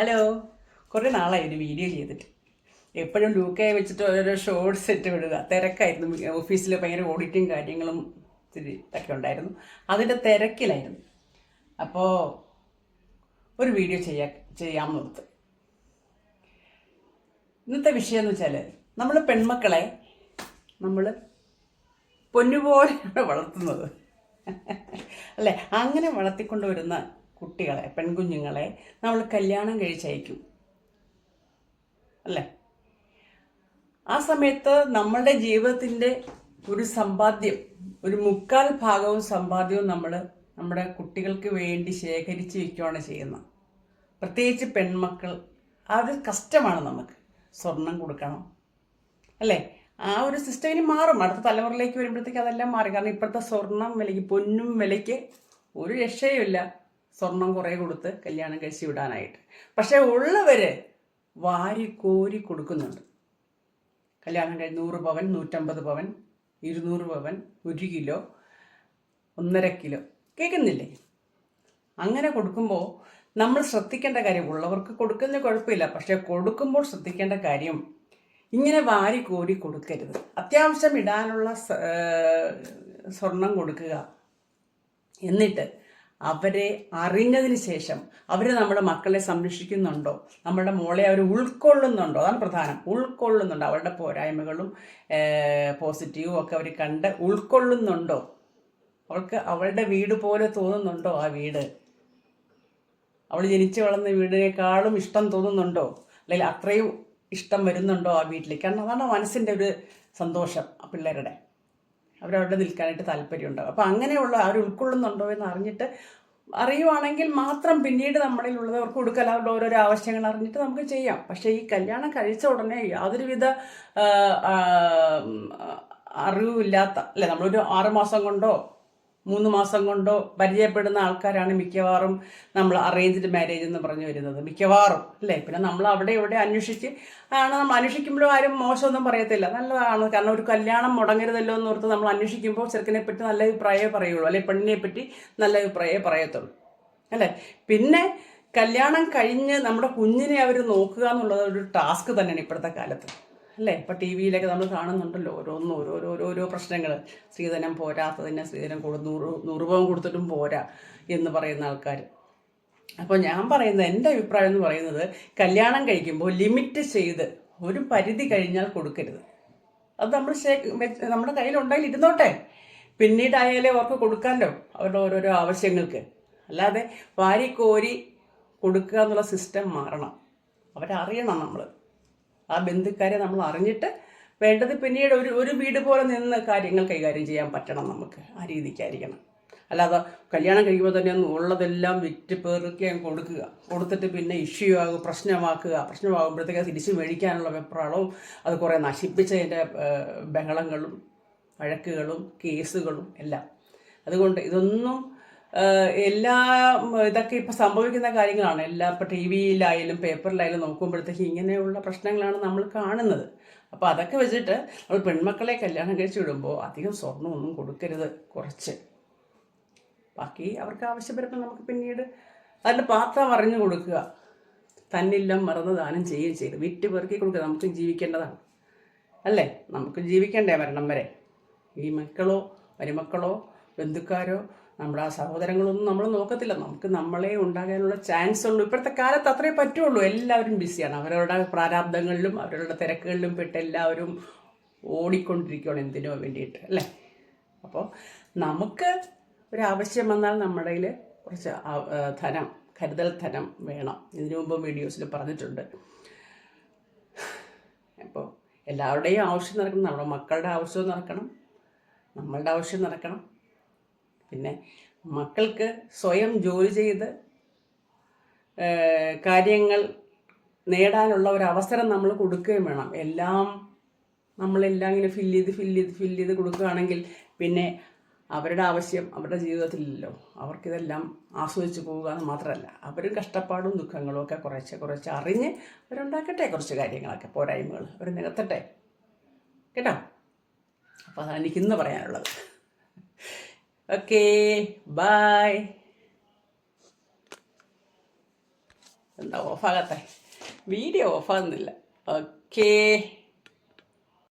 Hello കുറേ നാളായി ഒരു വീഡിയോ ചെയ്തിട്ട്. എപ്പോഴും ലൂക്കയെ വെച്ചിട്ട് ഓരോ ഷോർട്സ് ഇട്ട് വിടുക. തിരക്കായിരുന്നു. ഓഫീസിൽ ഭയങ്കര ഓഡിറ്റും കാര്യങ്ങളും ഇത്തിരി ഇതൊക്കെ ഉണ്ടായിരുന്നു. അതിന്റെ തിരക്കിലായിരുന്നു. അപ്പോൾ ഒരു വീഡിയോ ചെയ്യാ ചെയ്യാൻ നിർത്ത് ഇന്നത്തെ വിഷയം എന്ന് വെച്ചാൽ നമ്മൾ പെൺമക്കളെ നമ്മൾ പൊന്നുപോലെയാണ് വളർത്തുന്നത്. അല്ലേ? അങ്ങനെ വളർത്തിക്കൊണ്ടുവരുന്ന കുട്ടികളെ പെൺകുഞ്ഞുങ്ങളെ നമ്മൾ കല്യാണം കഴിച്ചയക്കും. അല്ലേ? ആ സമയത്ത് നമ്മളുടെ ജീവിതത്തിന്റെ ഒരു സമ്പാദ്യം ഒരു മുക്കാൽ ഭാഗവും സമ്പാദ്യവും നമ്മൾ നമ്മുടെ കുട്ടികൾക്ക് വേണ്ടി ശേഖരിച്ച് വയ്ക്കുകയാണ് ചെയ്യുന്നത്. പ്രത്യേകിച്ച് പെൺമക്കൾ ഒരു കഷ്ടമാണ് നമുക്ക്. സ്വർണം കൊടുക്കണം. അല്ലേ? ആ ഒരു സിസ്റ്റം ഇനി മാറും. അടുത്ത തലമുറയിലേക്ക് വരുമ്പോഴത്തേക്ക് അതെല്ലാം മാറി. കാരണം ഇപ്പോഴത്തെ സ്വർണം വിലയ്ക്ക് പൊന്നും വിലയ്ക്ക് ഒരു രക്ഷയുമില്ല. സ്വർണം കുറേ കൊടുത്ത് കല്യാണം കഴിച്ച് വിടാനായിട്ട്. പക്ഷേ ഉള്ളവർ വാരി കോരി കൊടുക്കുന്നുണ്ട്. കല്യാണം കഴിഞ്ഞ് നൂറ് പവൻ നൂറ്റമ്പത് പവൻ ഇരുന്നൂറ് പവൻ ഒരു കിലോ ഒന്നര കിലോ. കേൾക്കുന്നില്ലേ? അങ്ങനെ കൊടുക്കുമ്പോൾ നമ്മൾ ശ്രദ്ധിക്കേണ്ട കാര്യം ഉള്ളവർക്ക് കൊടുക്കുന്ന കുഴപ്പമില്ല. പക്ഷേ കൊടുക്കുമ്പോൾ ശ്രദ്ധിക്കേണ്ട കാര്യം ഇങ്ങനെ വാരി കോരി കൊടുക്കരുത്. അത്യാവശ്യം ഇടാനുള്ള സ്വർണം കൊടുക്കുക. എന്നിട്ട് അവരെ അറിഞ്ഞതിന് ശേഷം അവർ നമ്മുടെ മക്കളെ സംരക്ഷിക്കുന്നുണ്ടോ? നമ്മുടെ മോളെ അവർ ഉൾക്കൊള്ളുന്നുണ്ടോ? അതാണ് പ്രധാനം. ഉൾക്കൊള്ളുന്നുണ്ടോ? അവരുടെ പോരായ്മകളും പോസിറ്റീവും ഒക്കെ അവർ കണ്ട് ഉൾക്കൊള്ളുന്നുണ്ടോ? അവൾക്ക് അവളുടെ വീട് പോലെ തോന്നുന്നുണ്ടോ ആ വീട്? അവൾ ജനിച്ചു വളർന്ന വീടിനേക്കാളും ഇഷ്ടം തോന്നുന്നുണ്ടോ? അല്ലെങ്കിൽ അത്രയും ഇഷ്ടം വരുന്നുണ്ടോ ആ വീട്ടിലേക്ക്? കാരണം അതാണ് മനസ്സിന്റെ ഒരു സന്തോഷം ആ പിള്ളേരുടെ. അവരവിടെ നിൽക്കാനായിട്ട് താല്പര്യമുണ്ടാവും. അപ്പോൾ അങ്ങനെയുള്ള അവർ ഉൾക്കൊള്ളുന്നുണ്ടോ എന്ന് അറിഞ്ഞിട്ട് അറിയുവാണെങ്കിൽ മാത്രം പിന്നീട് നമ്മളിൽ അവർക്ക് കൊടുക്കല അവരുടെ ഓരോരോ ആവശ്യങ്ങൾ അറിഞ്ഞിട്ട് നമുക്ക് ചെയ്യാം. പക്ഷേ ഈ കല്യാണം കഴിച്ച ഉടനെ യാതൊരുവിധ അറിവില്ലാത്ത അല്ലെ നമ്മളൊരു ആറുമാസം കൊണ്ടോ മൂന്ന് മാസം കൊണ്ടോ പരിചയപ്പെടുന്ന ആൾക്കാരാണ് മിക്കവാറും നമ്മൾ അറേഞ്ച്ഡ് മാരേജ് എന്ന് പറഞ്ഞു വരുന്നത്. മിക്കവാറും അല്ലേ? പിന്നെ നമ്മൾ അവിടെ ഇവിടെ അന്വേഷിച്ച് ആണ് നമ്മൾ അന്വേഷിക്കുമ്പോഴും ആരും മോശമൊന്നും പറയത്തില്ല. നല്ലതാണ്. കാരണം ഒരു കല്യാണം മുടങ്ങരുതല്ലോ എന്ന് ഓർത്ത് നമ്മൾ അന്വേഷിക്കുമ്പോൾ ചെറുക്കനെ പറ്റി നല്ല അഭിപ്രായമേ പറയുള്ളൂ. അല്ലെ? പെണ്ണിനെ പറ്റി നല്ല അഭിപ്രായമേ പറയത്തുള്ളൂ. അല്ലേ? പിന്നെ കല്യാണം കഴിഞ്ഞ് നമ്മുടെ കുഞ്ഞിനെ അവർ നോക്കുക എന്നുള്ളത് ഒരു ടാസ്ക് തന്നെയാണ് ഇപ്പോഴത്തെ കാലത്ത്. അല്ലേ? ഇപ്പം ടി വിയിലൊക്കെ നമ്മൾ കാണുന്നുണ്ടല്ലോ ഓരോന്നും ഓരോരോ ഓരോരോ പ്രശ്നങ്ങൾ സ്ത്രീധനം പോരാത്തതിന് സ്ത്രീധനം കൊടു നൂറ് നൂറ് പവൻ കൊടുത്തിട്ടും പോരാ എന്ന് പറയുന്ന ആൾക്കാർ അപ്പോൾ ഞാൻ പറയുന്നത് എന്റെ അഭിപ്രായം എന്ന് പറയുന്നത് കല്യാണം കഴിക്കുമ്പോൾ ലിമിറ്റ് ചെയ്ത് ഒരു പരിധി കഴിഞ്ഞാൽ കൊടുക്കരുത്. അത് നമ്മൾ നമ്മുടെ കയ്യിലുണ്ടെങ്കിൽ ഇരുന്നോട്ടെ. പിന്നീടായാലേ അവർക്ക് കൊടുക്കാമല്ലോ അവരുടെ ഓരോരോ ആവശ്യങ്ങൾക്ക്. അല്ലാതെ വാരിക്കോരി കൊടുക്കുക എന്നുള്ള സിസ്റ്റം മാറണം. അവരറിയണം നമ്മൾ ആ ബന്ധുക്കാരെ നമ്മൾ അറിഞ്ഞിട്ട് വേണ്ടത് പിന്നീട് ഒരു ഒരു വീട് പോലെ നിന്ന് കാര്യങ്ങൾ കൈകാര്യം ചെയ്യാൻ പറ്റണം നമുക്ക് ആ രീതിക്കായിരിക്കണം. അല്ലാതെ കല്യാണം കഴിയുമ്പോൾ തന്നെ ഉള്ളതെല്ലാം വിറ്റ് പെറുക്കി കൊടുക്കുക. കൊടുത്തിട്ട് പിന്നെ ഇഷ്യൂ ആകും പ്രശ്നമാക്കുക. പ്രശ്നമാകുമ്പോഴത്തേക്ക് തിരിച്ചു മേടിക്കാനുള്ള വെപ്രാളവും അത് കുറേ നശിപ്പിച്ചതിന്റെ ബഹളങ്ങളും വഴക്കുകളും കേസുകളും എല്ലാം. അതുകൊണ്ട് ഇതൊന്നും എല്ലാ ഇതൊക്കെ ഇപ്പം സംഭവിക്കുന്ന കാര്യങ്ങളാണ്. എല്ലാ ഇപ്പം ടി വിയിലായാലും പേപ്പറിലായാലും നോക്കുമ്പോഴത്തേക്ക് ഇങ്ങനെയുള്ള പ്രശ്നങ്ങളാണ് നമ്മൾ കാണുന്നത്. അപ്പോൾ അതൊക്കെ വെച്ചിട്ട് നമ്മൾ പെൺമക്കളെ കല്യാണം കഴിച്ചു വിടുമ്പോൾ അധികം സ്വർണമൊന്നും കൊടുക്കരുത് കുറച്ച്. ബാക്കി അവർക്ക് ആവശ്യം വരുമ്പോൾ നമുക്ക് പിന്നീട് അതിന്റെ പാത്രം അറിഞ്ഞു കൊടുക്കുക. തന്നില്ലം മറന്ന് ദാനം ചെയ്യുകയും ചെയ്ത് വിറ്റ് പെറുക്കി കൊടുക്കുക. നമുക്ക് ജീവിക്കേണ്ടതാണ്. അല്ലേ? നമുക്ക് ജീവിക്കേണ്ടേ മരണം വരെ. ഈ മക്കളോ മരുമക്കളോ ബന്ധുക്കാരോ നമ്മുടെ ആ സഹോദരങ്ങളൊന്നും നമ്മൾ നോക്കത്തില്ല. നമുക്ക് നമ്മളെ ഉണ്ടാകാനുള്ള ചാൻസ് ഉള്ളൂ. ഇപ്പോഴത്തെ കാലത്ത് അത്രേ പറ്റുള്ളൂ. എല്ലാവരും ബിസിയാണ് അവരവരുടെ പ്രാരാബ്ദങ്ങളിലും അവരവരുടെ തിരക്കുകളിലും പെട്ട് എല്ലാവരും ഓടിക്കൊണ്ടിരിക്കുകയാണ് എന്തിനോ വേണ്ടിയിട്ട് അല്ലേ? അപ്പോൾ നമുക്ക് ഒരു ആവശ്യം വന്നാൽ നമ്മുടെ കയ്യിൽ കുറച്ച് ധനം കരുതൽ ധനം വേണം. ഇതിനു മുമ്പ് വീഡിയോസിൽ പറഞ്ഞിട്ടുണ്ട്. അപ്പോൾ എല്ലാവരുടെയും ആവശ്യം നടക്കണം. നമ്മുടെ മക്കളുടെ ആവശ്യവും നടക്കണം. നമ്മളുടെ ആവശ്യം നടക്കണം. പിന്നെ മക്കൾക്ക് സ്വയം ജോലി ചെയ്ത് കാര്യങ്ങൾ നേടാനുള്ള ഒരു അവസരം നമ്മൾ കൊടുക്കുകയും വേണം. എല്ലാം നമ്മളെല്ലാം ഇങ്ങനെ ഫില്ല് ചെയ്ത് ഫില്ല് ചെയ്ത് ഫില്ല് ചെയ്ത് കൊടുക്കുകയാണെങ്കിൽ പിന്നെ അവരുടെ ആവശ്യം അവരുടെ ജീവിതത്തിലില്ലല്ലോ. അവർക്കിതെല്ലാം ആസ്വദിച്ച് പോവുക എന്ന് മാത്രമല്ല അവരും കഷ്ടപ്പാടും ദുഃഖങ്ങളും ഒക്കെ കുറച്ച് കുറച്ച് അറിഞ്ഞ് അവരുണ്ടാക്കട്ടെ കുറച്ച് കാര്യങ്ങളൊക്കെ പോരായ്മകൾ അവർ നികത്തട്ടെ. കേട്ടോ? അപ്പോൾ അതാണ് എനിക്കിന്ന് പറയാനുള്ളത്. ഓക്കേ ബൈ എന്താ ഓഫാകത്തെ വീഡിയോ ഓഫാകുന്നില്ല ഓക്കേ